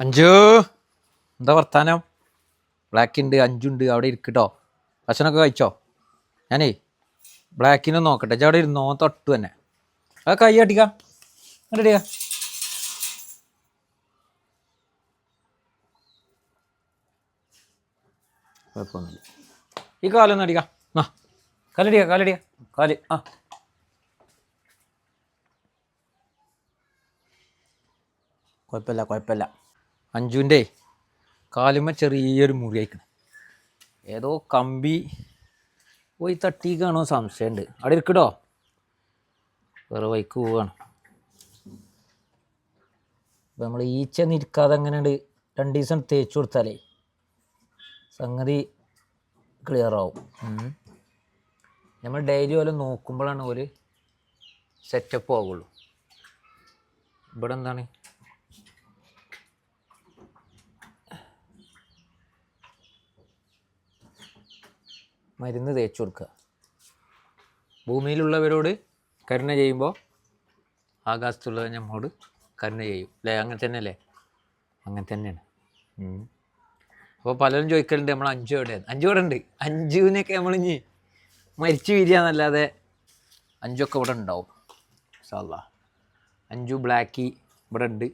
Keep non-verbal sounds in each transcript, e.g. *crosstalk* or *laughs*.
അഞ്ചു. എന്താ വർത്താനം? ബ്ലാക്ക് ഉണ്ട് അഞ്ചുണ്ട് അവിടെ ഇരിക്കട്ടോ. ഭക്ഷണമൊക്കെ കഴിച്ചോ? ഞാനേ ബ്ലാക്കിനെ നോക്കട്ടെ. അവിടെ ഇരുന്നോ? തൊട്ടു തന്നെ ആ കൈ അടിക്കാം അടിക്ക കുഴപ്പമൊന്നുമില്ല. ഈ കാലൊന്നും അടിക്ക. ആ കാലടിക്ക കാലടിക്ക. കാൽ ആ. കുഴപ്പമില്ല കുഴപ്പമില്ല. അഞ്ജുവിന്റെ കാലുമ്മ ചെറിയൊരു മുറി അയക്കണം ഏതോ കമ്പി പോയി തട്ടിക്കാണോ സംശയമുണ്ട്. അവിടെ ഇരിക്കട്ടോ വേറെ വൈക്ക് പോവാണ്. ഇപ്പം നമ്മൾ ഈച്ച നിൽക്കാതെ അങ്ങനെയുണ്ട് രണ്ട് ദിവസം തേച്ച് കൊടുത്താലേ സംഗതി ക്ലിയർ ആവും. നമ്മൾ ഡെയിലി പോലെ നോക്കുമ്പോഴാണ് ഒരു സെറ്റപ്പ് ആവുള്ളൂ. ഇവിടെ എന്താണ് മരുന്ന് തേച്ച് കൊടുക്കുക. ഭൂമിയിലുള്ളവരോട് കരുണ ചെയ്യുമ്പോൾ ആകാശത്തുള്ളത് നമ്മളോട് കരുണ ചെയ്യും. അല്ലേ? അങ്ങനെ തന്നെയല്ലേ? അങ്ങനെ തന്നെയാണ്. അപ്പോൾ പലരും ചോദിക്കലുണ്ട് നമ്മൾ അഞ്ചു എവിടെയാണ് അഞ്ചു ഇവിടെ ഉണ്ട്. അഞ്ചുവിനൊക്കെ നമ്മൾ ഇനി മരിച്ചു വീരിയാന്നല്ലാതെ അഞ്ചൊക്കെ ഇവിടെ ഉണ്ടാവും. സാധാ അഞ്ചു ബ്ലാക്കി ഇവിടെ ഉണ്ട്.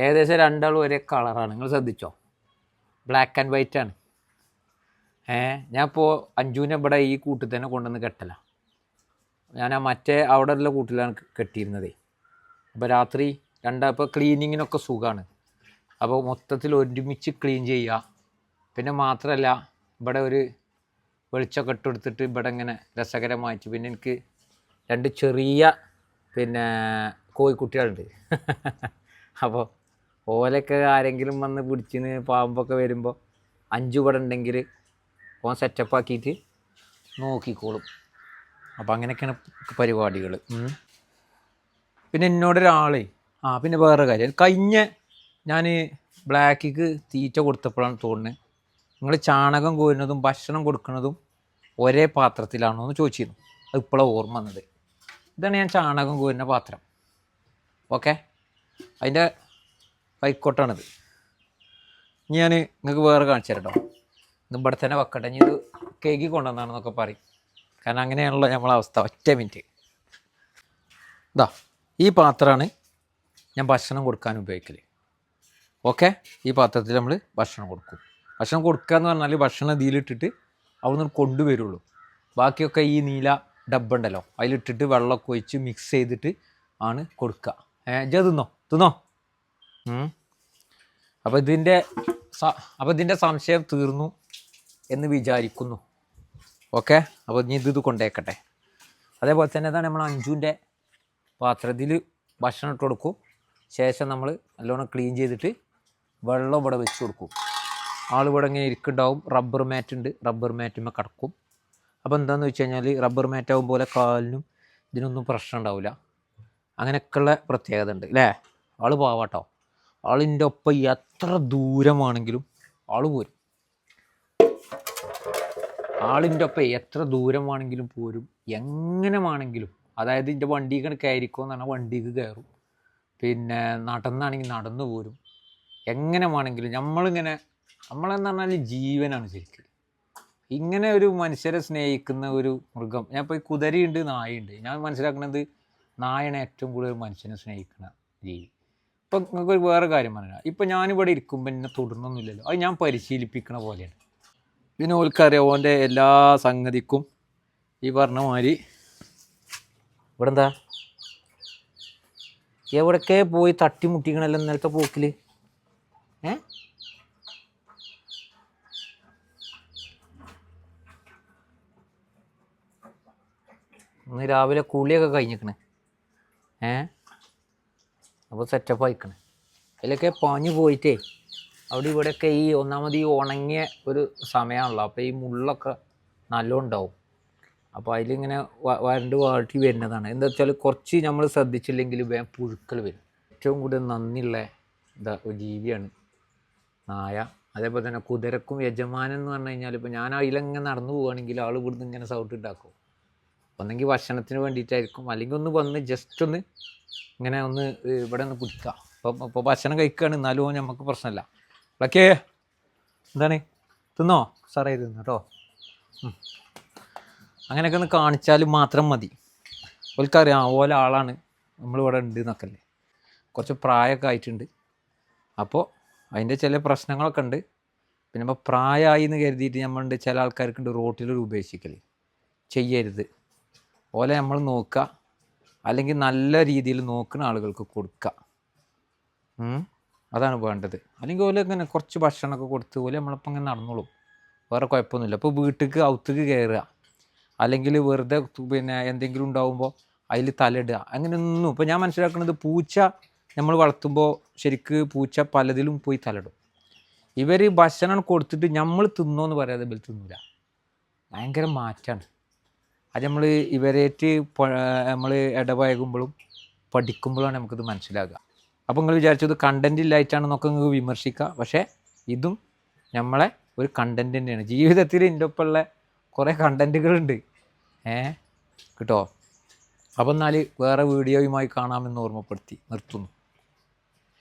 ഏകദേശം രണ്ടാളും ഒരേ കളറാണ് നിങ്ങൾ ശ്രദ്ധിച്ചോ? ബ്ലാക്ക് ആൻഡ് വൈറ്റ് ആണ്. ഏ ഞാൻ ഇപ്പോൾ അഞ്ജുവിനെ ഇവിടെ ഈ കൂട്ടിൽ തന്നെ കൊണ്ടുവന്ന് കെട്ടല. ഞാൻ ആ മറ്റേ അവിടെ ഉള്ള കൂട്ടിലാണ് കെട്ടിയിരുന്നതേ. അപ്പോൾ രാത്രി രണ്ടാ ഇപ്പോൾ ക്ലീനിങ്ങിനൊക്കെ സുഖമാണ് അപ്പോൾ മൊത്തത്തിൽ ഒരുമിച്ച് ക്ലീൻ ചെയ്യുക പിന്നെ മാത്രമല്ല ഇവിടെ ഒരു വെളിച്ചമൊക്കെ ഇട്ടെടുത്തിട്ട് ഇവിടെ ഇങ്ങനെ രസകരമായിട്ട് പിന്നെ എനിക്ക് രണ്ട് ചെറിയ പിന്നെ കോഴിക്കുട്ടികളുണ്ട്. *laughs* അപ്പോൾ ഓലൊക്കെ ആരെങ്കിലും വന്ന് പിടിച്ചിന് പാമ്പൊക്കെ വരുമ്പോൾ അഞ്ചു ഇവിടെ ഉണ്ടെങ്കിൽ ഓൻ സെറ്റപ്പ് ആക്കിയിട്ട് നോക്കിക്കോളും. അപ്പോൾ അങ്ങനെയൊക്കെയാണ് പരിപാടികൾ പിന്നെ എന്നോടൊരാൾ ആ പിന്നെ വേറെ കാര്യം. കഴിഞ്ഞ ഞാൻ ബ്ലാക്കിക്ക് തീറ്റ കൊടുത്തപ്പോഴാണ് തോന്നുന്നത് നിങ്ങൾ ചാണകം കോരുന്നതും ഭക്ഷണം കൊടുക്കുന്നതും ഒരേ പാത്രത്തിലാണോ എന്ന് ചോദിച്ചിരുന്നു. അത് ഇപ്പോഴാണ് ഓർമ്മ വന്നത്. ഇതാണ് ഞാൻ ചാണകം കോരുന്ന പാത്രം. ഓക്കെ? അതിന്റെ കൈക്കോട്ടാണിത് ഞാൻ നിങ്ങൾക്ക് വേറെ കാണിച്ചു തരാം കേട്ടോ ഇത് ഇവിടെ തന്നെ വെക്കട്ടെ. ഇനി ഇത് കേക്ക് കൊണ്ടുവന്നാണെന്നൊക്കെ പറയും. കാരണം അങ്ങനെയാണല്ലോ നമ്മളെ അവസ്ഥ. ഒറ്റ മിനിറ്റ് ഇതാ ഈ പാത്രമാണ് ഞാൻ ഭക്ഷണം കൊടുക്കാൻ ഉപയോഗിക്കൽ ഓക്കെ ഈ പാത്രത്തിൽ നമ്മൾ ഭക്ഷണം കൊടുക്കും. ഭക്ഷണം കൊടുക്കുക എന്ന് പറഞ്ഞാൽ ഭക്ഷണം ഇതിലിട്ടിട്ട് അവിടുന്ന് കൊണ്ടുവരുള്ളൂ ബാക്കിയൊക്കെ ഈ നീല ഡബ്ബുണ്ടല്ലോ അതിലിട്ടിട്ട് വെള്ളമൊക്കെ ഒഴിച്ച് മിക്സ് ചെയ്തിട്ട് ആണ് കൊടുക്കുക ജ തിന്നോ? തിന്നോ? അപ്പം അപ്പോൾ ഇതിന്റെ അപ്പോൾ ഇതിന്റെ സംശയം തീർന്നു. എന്ന് വിചാരിക്കുന്നു. ഓക്കെ അപ്പോൾ ഇനി ഇത് കൊണ്ടേക്കട്ടെ. അതേപോലെ തന്നെ ഇതാണ് നമ്മൾ അഞ്ചുവിന്റെ പാത്രത്തിൽ ഭക്ഷണം ഇട്ട് കൊടുക്കും. ശേഷം നമ്മൾ നല്ലോണം ക്ലീൻ ചെയ്തിട്ട് വെള്ളം ഇവിടെ വെച്ച് കൊടുക്കും. ആൾ ഇവിടെ ഇങ്ങനെ ഇരിക്കുന്നുണ്ടാവും. റബ്ബർ മാറ്റ് ഉണ്ട്. റബ്ബർ മാറ്റുമ്പോൾ കിടക്കും. അപ്പോൾ എന്താണെന്ന് വെച്ച് കഴിഞ്ഞാൽ റബ്ബർ മാറ്റ് ആകും പോലെ കാലിനും ഇതിനൊന്നും പ്രശ്നം ഉണ്ടാവില്ല അങ്ങനെയൊക്കെയുള്ള പ്രത്യേകത ഉണ്ട് അല്ലേ ആൾ പോവാട്ടോ. ആളിന്റെ ഒപ്പം എത്ര ദൂരമാണെങ്കിലും ആൾ പോരും. ആളിന്റെ ഒപ്പം എത്ര ദൂരം വേണമെങ്കിലും പോരും എങ്ങനെ വേണമെങ്കിലും. അതായത് എന്റെ വണ്ടിക്ക് കയറിക്കോ എന്ന് പറഞ്ഞാൽ വണ്ടിക്ക് കയറും. പിന്നെ നടന്നാണെങ്കിൽ നടന്നു പോരും. എങ്ങനെ വേണമെങ്കിലും. നമ്മളിങ്ങനെ നമ്മളെന്ന് പറഞ്ഞാൽ ജീവനാണ് ശരിക്കും. ഇങ്ങനെ ഒരു മനുഷ്യരെ സ്നേഹിക്കുന്ന ഒരു മൃഗം. ഞാൻ ഇപ്പോൾ ഈ കുതിരയുണ്ട് നായുണ്ട് ഞാൻ മനസ്സിലാക്കുന്നത് നായനെ ഏറ്റവും കൂടുതൽ മനുഷ്യനെ സ്നേഹിക്കുന്ന ജീവി ഇപ്പം നിങ്ങൾക്ക് വേറെ കാര്യം പറഞ്ഞാൽ ഇപ്പം ഞാനിവിടെ ഇരിക്കുമ്പോൾ എന്നെ തുടർന്നൊന്നുമില്ലല്ലോ അത് ഞാൻ പരിശീലിപ്പിക്കണ പോലെയാണ്. പിന്നെ ഓൽക്കറിയാം ഓന്റെ എല്ലാ സംഗതിക്കും ഈ പറഞ്ഞ മാതിരി ഇവിടെ എന്താ എവിടൊക്കെ പോയി തട്ടിമുട്ടിക്കണല്ലോ ഇന്നലത്തെ പോക്കിൽ ഏ? ഇന്ന് രാവിലെ കുളിയൊക്കെ കഴിഞ്ഞിക്കണേ. ഏ? അപ്പോൾ സെറ്റപ്പ് ആയിക്കണേ. അതിലൊക്കെ പാഞ്ഞു പോയിട്ടേ അവിടെ ഇവിടെയൊക്കെ ഈ ഒന്നാമത് ഈ ഉണങ്ങിയ ഒരു സമയമാണല്ലോ അപ്പോൾ ഈ മുള്ളൊക്കെ നല്ലോണ്ടാവും. അപ്പോൾ അതിലിങ്ങനെ വരണ്ട് വാട്ടി വരുന്നതാണ്. എന്താ വെച്ചാൽ കുറച്ച് നമ്മൾ ശ്രദ്ധിച്ചില്ലെങ്കിൽ വേഗം പുഴുക്കൾ വരും. ഏറ്റവും കൂടുതൽ നന്ദിയുള്ള എന്താ ജീവിയാണ് നായ. അതേപോലെ തന്നെ കുതിരക്കും യജമാനൻ എന്ന് പറഞ്ഞു കഴിഞ്ഞാൽ ഇപ്പോൾ ഞാൻ അതിലങ്ങനെ നടന്നു പോവുകയാണെങ്കിൽ ആൾ ഇവിടുന്ന് ഇങ്ങനെ സൗണ്ട് ഉണ്ടാക്കും ഒന്നെങ്കിൽ ഭക്ഷണത്തിന് വേണ്ടിയിട്ടായിരിക്കും. അല്ലെങ്കിൽ ഒന്ന് വന്ന് ജസ്റ്റ് ഒന്ന് ഇങ്ങനെ ഒന്ന് ഇവിടെ ഒന്ന് പിടിക്കുക അപ്പം ഇപ്പോൾ ഭക്ഷണം കഴിക്കുകയാണ് എന്നാലും നമുക്ക് പ്രശ്നമില്ല ഇളക്കേ എന്താണ്? തിന്നോ? സാറേ തിന്നു കേട്ടോ. അങ്ങനെയൊക്കെ ഒന്ന് കാണിച്ചാൽ മാത്രം മതി. ഓൽക്കറിയാം ഓല ആളാണ് നമ്മളിവിടെ ഉണ്ട് എന്നൊക്കെ അല്ലേ? കുറച്ച് പ്രായമൊക്കെ ആയിട്ടുണ്ട്. അപ്പോൾ അതിന്റെ ചില പ്രശ്നങ്ങളൊക്കെ ഉണ്ട്. പിന്നെ ഇപ്പോൾ പ്രായമായി എന്ന് കരുതിയിട്ട് നമ്മളുണ്ട് ചില ആൾക്കാർക്കുണ്ട് റോട്ടിലൊരു ഉപേക്ഷിക്കൽ ചെയ്യരുത്. ഓലെ നമ്മൾ നോക്കുക. അല്ലെങ്കിൽ നല്ല രീതിയിൽ നോക്കുന്ന ആളുകൾക്ക് കൊടുക്കുക. അതാണ് വേണ്ടത്. അല്ലെങ്കിൽ ഓല ഇങ്ങനെ കുറച്ച് ഭക്ഷണമൊക്കെ കൊടുത്ത് ഓല നമ്മളിപ്പോൾ ഇങ്ങനെ നടന്നോളും. വേറെ കുഴപ്പമൊന്നുമില്ല. അപ്പോൾ വീട്ടിലേക്ക് ഔത്തേക്ക് കയറുക. അല്ലെങ്കിൽ വെറുതെ പിന്നെ എന്തെങ്കിലും ഉണ്ടാകുമ്പോൾ അതിൽ തലയിടുക. അങ്ങനെയൊന്നും. ഇപ്പോൾ ഞാൻ മനസ്സിലാക്കുന്നത് പൂച്ച നമ്മൾ വളർത്തുമ്പോൾ ശരിക്ക് പൂച്ച പലതിലും പോയി തലയിടും. ഇവർ ഭക്ഷണം കൊടുത്തിട്ട് നമ്മൾ തിന്നോ എന്ന് പറയാതെ ഇവർ തിന്നില്ല ഭയങ്കര മാറ്റമാണ് അത് നമ്മൾ ഇവരേറ്റ് നമ്മൾ ഇടപഴകുമ്പോഴും പഠിക്കുമ്പോഴാണ് നമുക്കിത് മനസ്സിലാകുക. അപ്പോൾ നിങ്ങൾ വിചാരിച്ചത് ഇല്ലായിട്ടാണ് ഇല്ലായിട്ടാണെന്നൊക്കെ നിങ്ങൾക്ക് വിമർശിക്കുക. പക്ഷേ ഇതും നമ്മളെ ഒരു കണ്ടന്റ് തന്നെയാണ്. ജീവിതത്തിൽ എന്റെ ഒപ്പമുള്ള കുറേ കണ്ടന്റുകളുണ്ട് ഏ കേട്ടോ? അപ്പം എന്നാൽ വേറെ വീഡിയോയുമായി കാണാമെന്ന് ഓർമ്മപ്പെടുത്തി. നിർത്തുന്നു.